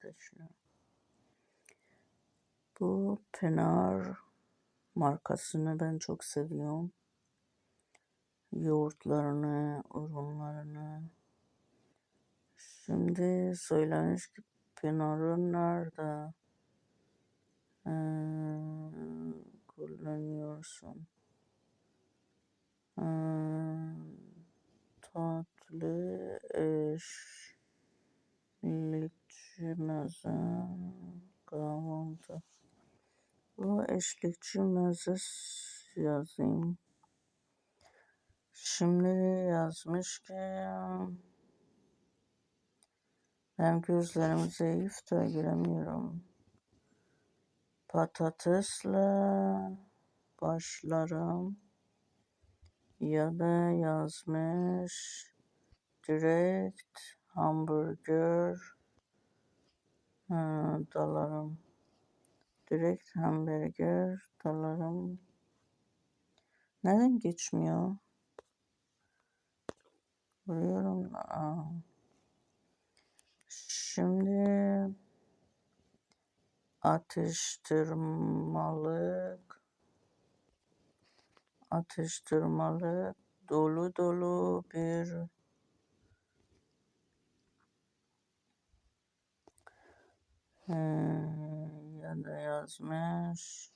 kardeşine. Bu Pınar markasını ben çok seviyorum. Yoğurtlarını, ürünlerini. Şimdi söylemiş ki Pınar'ın nerede ee, kullanıyorsun? Ee, tatlı eşlikçi meze kahvaltı. Bu eşlikçi meze yazayım. Şimdi yazmış ki ben gözlerim zayıf da göremiyorum. Patatesle başlarım ya da yazmış direkt hamburger ha, dalarım. Direkt hamburger dalarım. Neden geçmiyor? Vuruyorum. Aa. Şimdi atıştırmalık atıştırmalık dolu dolu bir ee, ya da yazmış.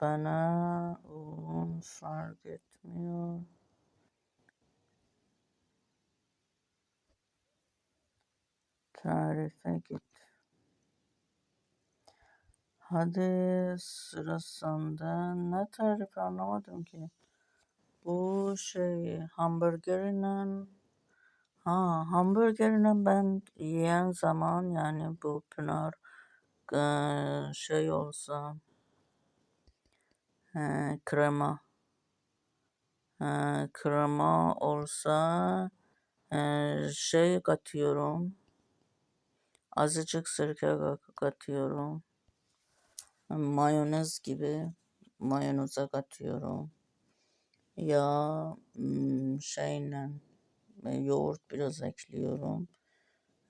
Bana un fark etmiyor. Tarife git. Hadi sıra sende. Ne tarifi anlamadım ki. Bu şey hamburgerinden ha hamburgerinden ben yiyen zaman yani bu Pınar eee, şey olsa eee, krema eee, krema olsa eee, şey katıyorum azıcık sirke ka- katıyorum mayonez gibi mayoneze katıyorum ya mm, şeyle yoğurt biraz ekliyorum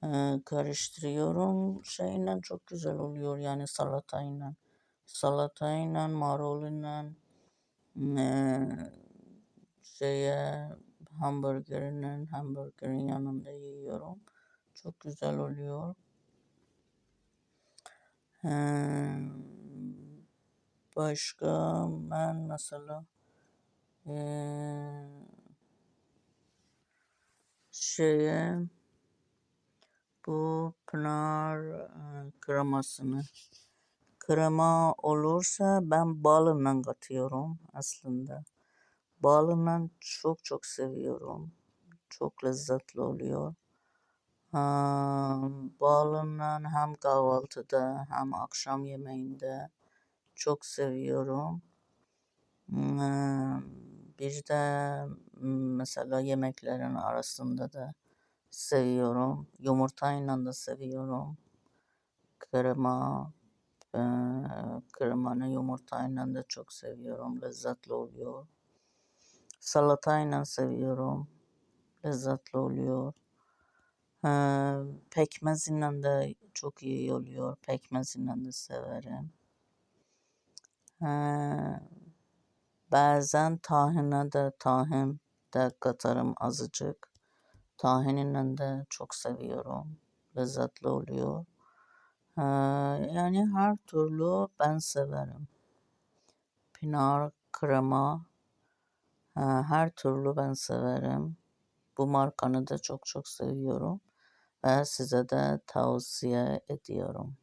Ee, karıştırıyorum. Şeyle çok güzel oluyor yani salatayla. Salatayla, maruluyla ee, şeye hamburgerinin hamburgerin yanında yiyorum. Çok güzel oluyor. Ee, başka ben mesela ee, şeye bu Pınar kremasını krema olursa ben balından katıyorum aslında. Balından çok çok seviyorum. Çok lezzetli oluyor. Balından hem kahvaltıda hem akşam yemeğinde çok seviyorum. Bir de mesela yemeklerin arasında da seviyorum. Yumurtayla da seviyorum. Krema, e, kremanı yumurtayla da çok seviyorum. Lezzetli oluyor. Salatayla seviyorum. Lezzetli oluyor. Ee, pekmeziyle de çok iyi oluyor. Pekmeziyle de severim. Ee, bazen tahine de tahin de katarım azıcık. Tahininle de çok seviyorum. Lezzetli oluyor. Ee, yani her türlü ben severim. Pinar, krema, e, her türlü ben severim. Bu markanı da çok çok seviyorum ve size de tavsiye ediyorum.